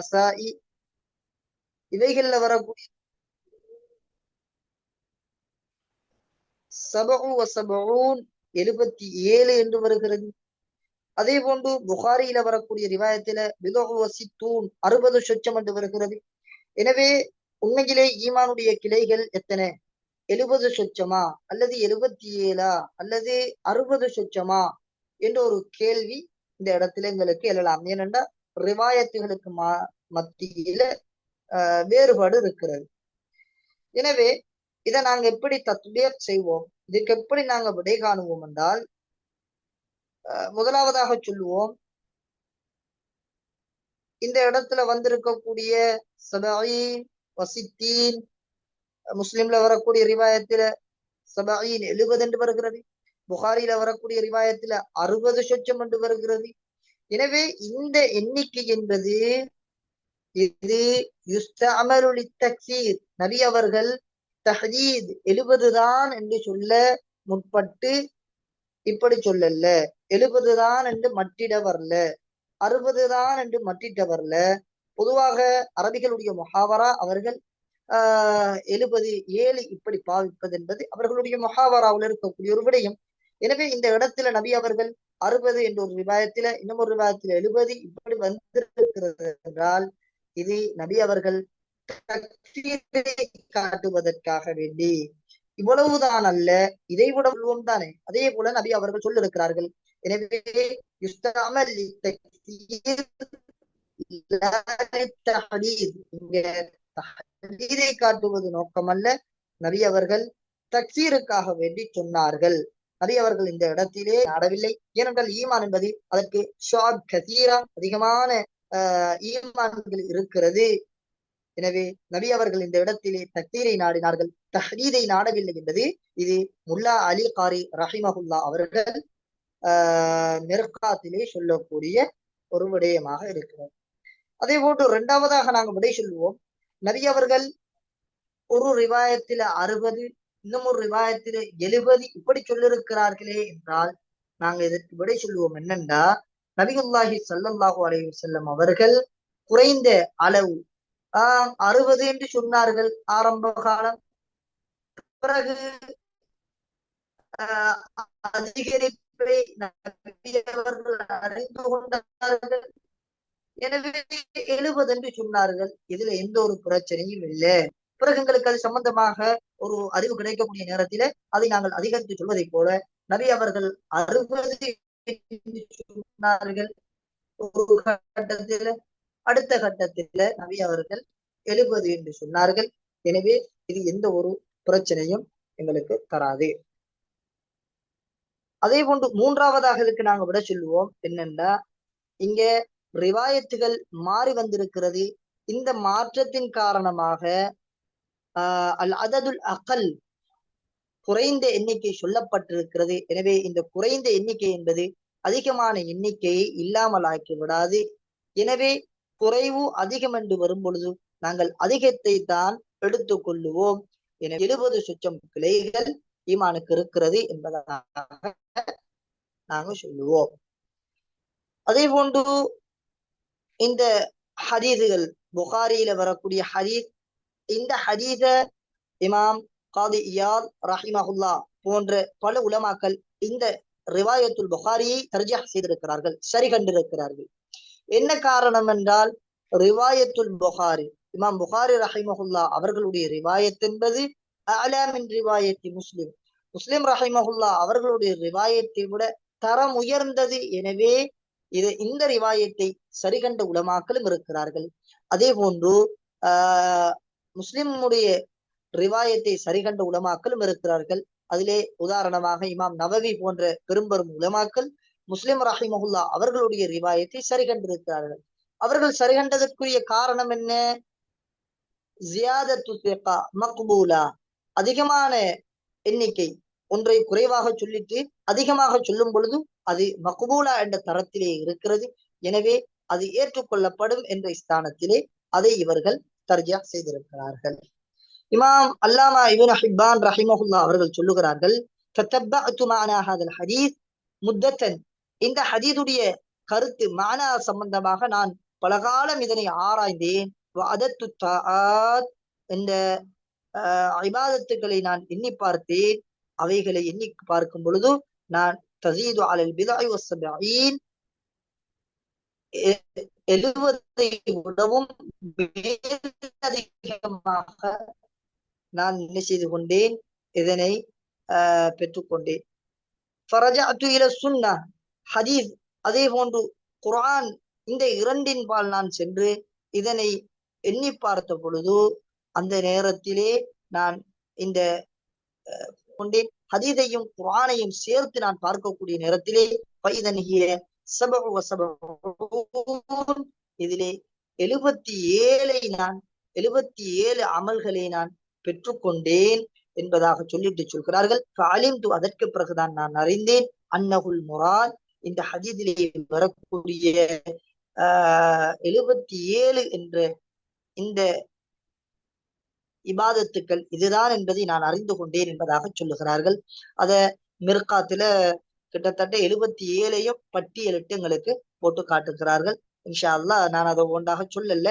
அசாயி இவைகள்ல வரக்கூடிய எழுபத்தி ஏழு என்று வருகிறது. அதே போன்று புகாரியில வரக்கூடிய ரிவாயத்தில தூண் அறுபது சொச்சம் என்று வருகிறது. எனவே உண்மையிலே ஈமானுடைய கிளைகள் எத்தனை? எழுபது சொச்சமா? அல்லது எழுபத்தி ஏழா? அல்லது அறுபது சொச்சமா? என்ற ஒரு கேள்வி இந்த இடத்துல எங்களுக்கு எழலாம். ஏனென்றா ரிவாயத்துகளுக்கு மத்தியில ஆஹ் வேறுபாடு இருக்கிறது. எனவே இதை நாங்க எப்படி தத்வியர் செய்வோம்? இதுக்கு எப்படி நாங்க விடை காணுவோம் என்றால் முதலாவதாக சொல்லுவோம் இந்த இடத்துல வந்திருக்கக்கூடிய சபாயின் வசித்தீன் முஸ்லிம்ல வரக்கூடிய ரிவாயத்துல சபாயின் எழுபது என்று வருகிறது. புகாரில வரக்கூடிய ரிவாயத்துல அறுபது சொச்சம் என்று வருகிறது. எனவே இந்த எண்ணிக்கை என்பது இது யுஸ்தமருளி தக்சீர் நபி அவர்கள் தஹீத் எழுபதுதான் என்று சொல்ல முற்பட்டு இப்படி சொல்லல எழுபதுதான் என்று மட்டிட வரல. அறுபதுதான் என்று மட்டிட்ட வரல. பொதுவாக அரபிகளுடைய முஹாவரா அவர்கள் ஆஹ் எழுபது ஏழு இப்படி பாவிப்பது என்பது அவர்களுடைய முஹாவராவில் இருக்கக்கூடிய ஒரு விடயம். எனவே இந்த இடத்துல நபி அவர்கள் அறுபது என்ற ஒரு விவாயத்தில இன்னும் ஒரு எழுபது இப்படி வந்திருக்கிறது என்றால் இது நபி அவர்கள் காட்டுவதற்காக வேண்டி இவ்வளவுதான் அல்ல இதை விட சொல்வோம் தானே. அதே போல நபி அவர்கள் சொல்லிருக்கிறார்கள் எனவே காட்டுவது காட்டுவது நோக்கமல்ல நபி அவர்கள் தக்சீருக்காக வேண்டி சொன்னார்கள். நபி அவர்கள் இந்த இடத்திலே நாடவில்லை ஏனென்றால் ஈமான் என்பது அதற்கு ஷாப் கசீரா அதிகமான ஈமான்கள் இருக்கிறது. எனவே நபி அவர்கள் இந்த இடத்திலே தக்தீரை நாடினார்கள். தஹ்ரீதை நாடவில்லை என்பது இது முல்லா அலி காரி ரஹிமஹுல்லா அவர்கள் ஆஹ் சொல்லக்கூடிய ஒரு விடயமாக இருக்கிறது. அதே போன்று இரண்டாவதாக நாங்கள் விடை சொல்லுவோம். நபி அவர்கள் ஒரு ரிவாயத்தில அறுபது இன்னும் ஒரு விவாதத்தில் எழுபது இப்படி சொல்லிருக்கிறார்களே என்றால் நாங்க இதற்கு விடை சொல்லுவோம் என்னண்டா நபிகுல்லாஹி சல்லல்லாஹு அலைஹி செல்லம் அவர்கள் குறைந்த அளவு ஆஹ் அறுபது என்று சொன்னார்கள் ஆரம்ப காலம். பிறகு அதிகரிப்பை அறிந்து கொண்டார்கள். எனவே எழுபது என்று சொன்னார்கள். இதுல எந்த ஒரு பிரச்சனையும் இல்லை. பிறகு எங்களுக்கு அது சம்பந்தமாக ஒரு அறிவு கிடைக்கக்கூடிய நேரத்தில அதை நாங்கள் அதிகரித்து சொல்வதை போல நபி அவர்கள் அறுபது சொன்னார்கள். ஒரு கட்டத்தில அடுத்த கட்டத்தில நபி அவர்கள் எழுபது என்று சொன்னார்கள். எனவே இது எந்த ஒரு பிரச்சனையும் எங்களுக்கு தராது. அதே போன்று மூன்றாவதாக இதுக்கு நாங்க விட சொல்லுவோம். என்னென்னா இங்க ரிவாயத்துகள் மாறி வந்திருக்கிறது. இந்த மாற்றத்தின் காரணமாக ஆஹ் அல் அததுல் அகல். குறைந்த எண்ணிக்கை சொல்லப்பட்டிருக்கிறது. எனவே இந்த குறைந்த எண்ணிக்கை என்பது அதிகமான எண்ணிக்கையை இல்லாமல் ஆக்கி விடாது. எனவே குறைவு அதிகம் என்று வரும் பொழுது நாங்கள் அதிகத்தை தான் எடுத்துக் கொள்ளுவோம். என எழுபது சுச்சம் கிளைகள் ஈமானுக்கு இருக்கிறது என்பதாக நாங்க சொல்லுவோம். அதே போன்று இந்த ஹதீதுகள் புகாரியில வரக்கூடிய ஹதீத் இந்த ஹதீத இமாம் காதி இயாத் ரஹிமஹுல்லா போன்ற பல உலமாக்கள் இந்த ரிவாயத்துல் புகாரியை தர்ஜா செய்திருக்கிறார்கள் சரி கண்டிருக்கிறார்கள். என்ன காரணம் என்றால் ரிவாயத்துல் புகாரி இமாம் புகாரி ரஹிமஹுல்லா அவர்களுடைய ரிவாயத் என்பது அலாமின் ரிவாயத்தி முஸ்லிம். முஸ்லிம் ரஹிமஹுல்லா அவர்களுடைய ரிவாயத்தை விட தரம் உயர்ந்தது. எனவே இது இந்த ரிவாயத்தை சரிகண்ட உலமாக்களும் இருக்கிறார்கள். அதே போன்று ஆஹ் முஸ்லிமுடைய ரிவாயத்தை சரிகண்ட உலமாக்களும் இருக்கிறார்கள். அதிலே உதாரணமாக இமாம் நவவி போன்ற பெரும்பெரும் உலமாக்கள் முஸ்லிம் ரஹிமஹுல்லா அவர்களுடைய ரிவாயத்தை சரிகண்டிருக்கிறார்கள். அவர்கள் சரிகண்டதற்குரிய காரணம் என்ன? ஜியாதத்து மக்பூலா. அதிகமான எண்ணிக்கை ஒன்றை குறைவாக சொல்லிட்டு அதிகமாக சொல்லும் பொழுது அது மக்பூலா என்ற தரத்திலே இருக்கிறது. எனவே அது ஏற்றுக்கொள்ளப்படும் என்ற ஸ்தானத்திலே அதை இவர்கள் தர்ஜியா செய்திருக்கிறார்கள். இமாம் அல்லாமா இபுன் ஹிப்பான் ரஹிமஹுல்லா அவர்கள் சொல்லுகிறார்கள் ஹதீஸ். முத்தத்தன் இந்த ஹதீதுடைய கருத்து மானா சம்பந்தமாக நான் பலகாலம் இதனை ஆராய்ந்தேன். இந்த தாத் இபாதத்துக்களை நான் எண்ணி பார்த்தேன். அவைகளை எண்ணி பார்க்கும் பொழுது நான் தசீது அலல் பிதாய் எழுவதை விடவும் அதிகமாக நான் என்ன செய்து கொண்டேன்? இதனை பெற்றுக்கொண்டேன். சுன்னா. ஹதீஸ் அதே போன்று குரான் இந்த இரண்டின் பால் நான் சென்று இதனை எண்ணி பார்த்த பொழுது அந்த நேரத்திலே நான் இந்த கொண்டேன். ஹதீதையும் குரானையும் சேர்த்து நான் பார்க்கக்கூடிய நேரத்திலே பைதனிய இதிலே எழுபத்தி ஏழை நான் எழுபத்தி ஏழு அமல்களை நான் பெற்றுக்கொண்டேன் என்பதாக சொல்லிட்டு சொல்கிறார்கள். அலிந்து அதற்கு பிறகுதான் நான் அறிந்தேன். அன்னகுல் முராத் இந்த ஹதீதிலே வரக்கூடிய ஆஹ் எழுபத்தி ஏழு என்ற இந்த இபாதத்துக்கள் இதுதான் என்பதை நான் அறிந்து கொண்டேன் என்பதாக சொல்லுகிறார்கள். அத மிர்காத்துல கிட்டத்தட்ட எழுபத்தி ஏழையும் பட்டியலிட்டு எங்களுக்கு போட்டு காட்டுகிறார்கள். இன்ஷா அல்லா நான் அதை ஒன்றாக சொல்லல.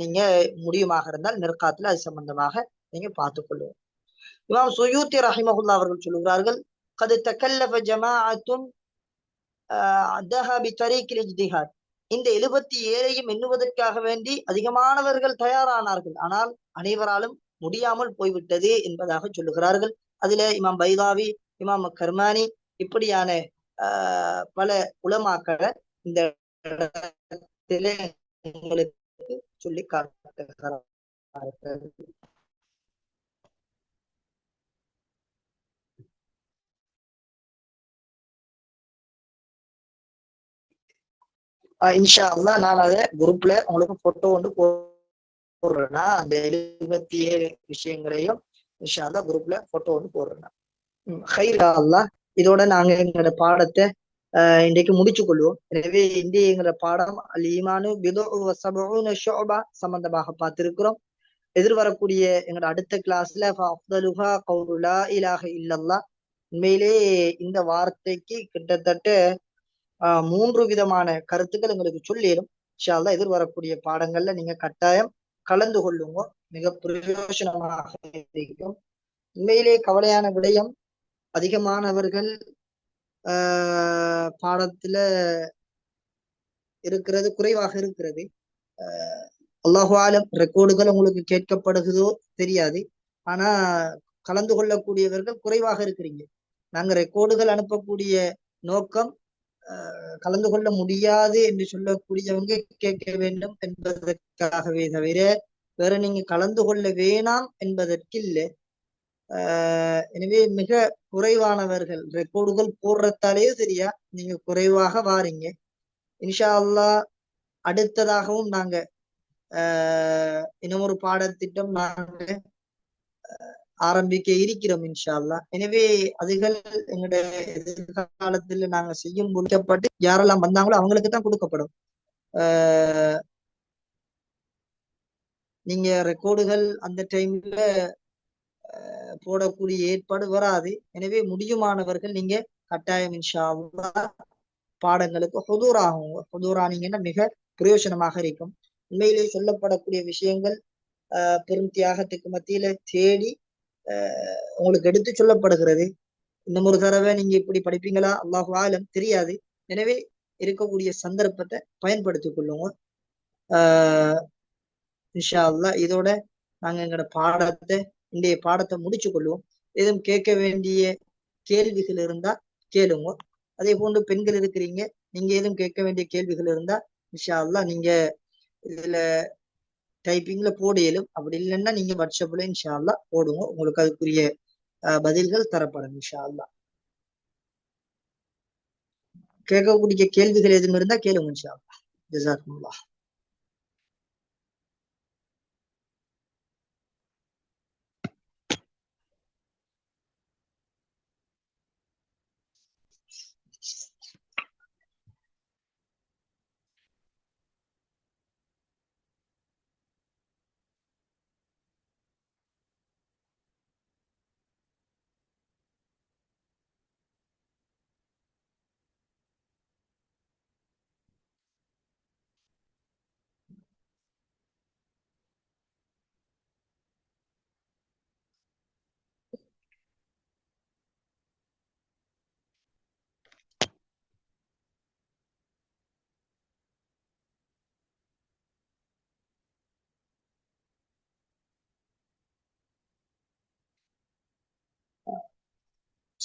நீங்க முடியுமாக இருந்தால் நெற்காத்துல அது சம்பந்தமாக நீங்க பார்த்துக் கொள்ளுவோம் இமாம் சுயூத்தி ரஹிமஹுல்லா அவர்கள் சொல்லுகிறார்கள் கது தக்கல்லப ஜமாஅத்துன் இஜ்திஹாத். இந்த எழுபத்தி ஏழையும் எண்ணுவதற்காக வேண்டி அதிகமானவர்கள் தயாரானார்கள். ஆனால் அனைவராலும் முடியாமல் போய்விட்டது என்பதாக சொல்லுகிறார்கள். அதுல இமாம் பைதாவி இமாம் கர்மானி இப்படியான ஆஹ் பல உலமாக்களை இந்த உங்களுக்கு சொல்லி காட்டுகிறார்கள் இன்ஷா அல்லா நான் அதை குரூப்ல உங்களுக்கு போட்டோ வந்து போடுறேன்னா அந்த எழுபத்தி ஏழு விஷயங்களையும் இன்ஷா அல்லா குரூப்ல போட்டோ வந்து போடுறேன்னா ஹைரா அல்லா இதோட நாங்க எங்களோட பாடத்தை இன்றைக்கு முடிச்சு கொள்வோம். எனவே இன்றைய எங்களோட பாடம் அல் ஈமானு ஷோபா சம்பந்தமாக பார்த்திருக்கிறோம். எதிர்வரக்கூடிய எங்களோட அடுத்த கிளாஸ்ல அஃதலுஹா கவுலுலா இலாக இல்லல்லா உண்மையிலே இந்த வார்த்தைக்கு கிட்டத்தட்ட ஆஹ் மூன்று விதமான கருத்துக்கள் எங்களுக்கு சொல்லிடும் இன்ஷால்லா எதிர்வரக்கூடிய பாடங்கள்ல நீங்க கட்டாயம் கலந்து கொள்ளுங்க. மிக பிரயோஜனமாக இருக்கும். உண்மையிலே கவலையான விடயம் அதிகமானவர்கள் ஆஹ் பாடத்துல இருக்கிறது குறைவாக இருக்கிறது. ஆஹ் ரெக்கார்டுகள் உங்களுக்கு கேட்கப்படுகிறதோ தெரியாது. ஆனா கலந்து கொள்ளக்கூடியவர்கள் குறைவாக இருக்கிறீங்க. நாங்க ரெக்கார்டுகள் அனுப்பக்கூடிய நோக்கம் கலந்து கொள்ள முடியாது என்று சொல்லக்கூடியவங்க கேட்க வேண்டும் என்பதற்காகவே தவிர வேற நீங்க கலந்து கொள்ள வேணாம் என்பதற்கு இல்லை எனவே மிக குறைவானவர்கள் ரெக்கார்டுகள் போடுறதாலேயே சரியா நீங்க குறைவாக வாரீங்க. இன்ஷா அல்லா அடுத்ததாகவும் நாங்க ஆஹ் இன்னும் ஒரு பாடத்திட்டம் நாங்க ஆரம்பிக்க இருக்கிறோம் இன்ஷா அல்லா எனவே அதுகள் எங்களுடைய எதிர்காலத்துல நாங்க செய்யும் முடிக்கப்பட்டு யாரெல்லாம் வந்தாங்களோ அவங்களுக்கு தான் கொடுக்கப்படும். ஆஹ் நீங்க ரெக்கார்டுகள் அந்த டைம்ல போடக்கூடிய ஏற்பாடு வராது. எனவே முடியுமானவர்கள் நீங்க கட்டாயம் இன்ஷா பாடங்களுக்கு ஹுதூராகும் ஹுதூரானீங்கன்னா மிக பிரயோஜனமாக இருக்கும். உண்மையிலே சொல்லப்படக்கூடிய விஷயங்கள் ஆஹ் பெரும் தியாகத்துக்கு மத்தியில தேடி உங்களுக்கு எடுத்து சொல்லப்படுகிறது. இந்த ஒரு தடவை நீங்க இப்படி படிப்பீங்களா? அல்லாஹு ஆலம் தெரியாது. எனவே இருக்கக்கூடிய சந்தர்ப்பத்தை பயன்படுத்திக் கொள்ளுங்க. ஆஹ் இன்ஷா அல்லா இதோட நாங்க எங்களோட பாடத்தை இன்றைய பாடத்தை முடிச்சு கொள்வோம். எதுவும் கேட்க வேண்டிய கேள்விகள் இருந்தா கேளுங்க. அதே போன்று பெண்கள் இருக்கிறீங்க நீங்க எதுவும் கேட்க வேண்டிய கேள்விகள் இருந்தா இன்ஷா அல்லா நீங்க இதுல டைப்பிங்ல போட இயலும் அப்படி இல்லைன்னா நீங்க வாட்ஸ்அப்ல இன்ஷா அல்லா போடுங்க. உங்களுக்கு அதுக்குரிய பதில்கள் தரப்படும் இன்ஷா அல்லா கேட்கக்கூடிய கேள்விகள் எதுவும் இருந்தா கேளுங்க இன்ஷா அல்லா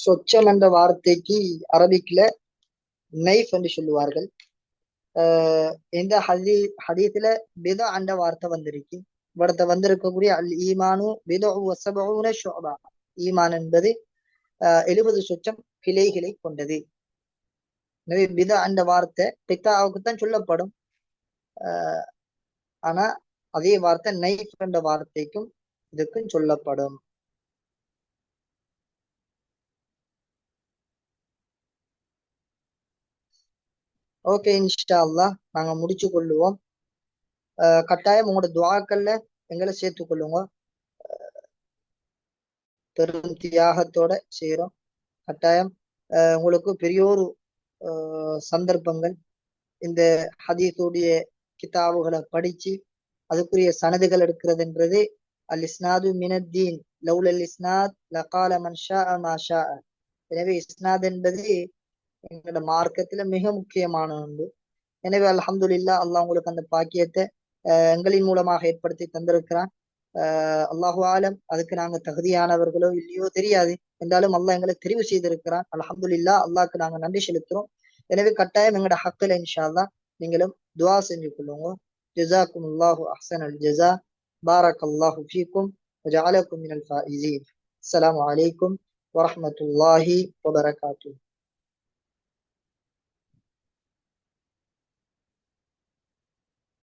சொச்சம் என்ற வார்த்தைக்கு அரபிக்ல நைஃப் என்று சொல்லுவார்கள். ஆஹ் இந்த ஹதி ஹதீஸ்ல பிதா என்ற வார்த்தை வந்திருக்கு. இவரத்தை வந்திருக்கக்கூடிய அல் ஈமானு பிதா வசபூன ஷோபா ஈமான் என்பது ஆஹ் எழுபது சொச்சம் கிளைகளை கொண்டது. எனவே பிதா என்ற வார்த்தை பித்தாவுக்கு தான் சொல்லப்படும். ஆஹ் ஆனா அதே வார்த்தை நைஃப் என்ற வார்த்தைக்கும் இதுக்கும் சொல்லப்படும். ஓகே இன்ஷா அல்லா நாங்க முடிச்சு கொள்ளுவோம். கட்டாயம் உங்களோட துவாக்கள்ல எங்களை சேர்த்து கொள்ளுங்க. பெரும் தியாகத்தோட செய்யறோம் கட்டாயம் உங்களுக்கு பெரிய ஒரு சந்தர்ப்பங்கள் இந்த ஹதீஸுடைய கிதாபுகளை படிச்சு அதுக்குரிய சனதுகள் எடுக்கிறதுன்றது அல் இஸ்னாது மினத்தீன். லவுல் அல் இஸ்னாத் லகால மன்ஷா ஷா எனவே இஸ்னாத் என்பது எங்களோட மார்க்கத்துல மிக முக்கியமான ஒன்று எனவே அல்ஹம்துலில்லா அல்லாஹ் உங்களுக்கு அந்த பாக்கியத்தை ஆஹ் எங்களின் மூலமாக ஏற்படுத்தி தந்திருக்கிறான் ஆஹ் அல்லாஹு ஆலம் அதுக்கு நாங்க தகுதியானவர்களோ இல்லையோ தெரியாது என்றாலும் அல்லாஹ் எங்களை தெரிவு செய்திருக்கிறான் அல்ஹம்துலில்லா அல்லாஹ்க்கு நாங்க நன்றி செலுத்துறோம் எனவே கட்டாயம் எங்களோட ஹக்கில் இன்ஷா அல்லாஹ் நீங்களும் துவா செஞ்சு கொள்ளுங்க ஜசாக்கும் அல்லாஹு அஹ்சன் அல் ஜசா பாரக் அல்லாஹு ஃபீக்கும் وجعلكم من الفائزين السلام عليكم ورحمة الله وبركاته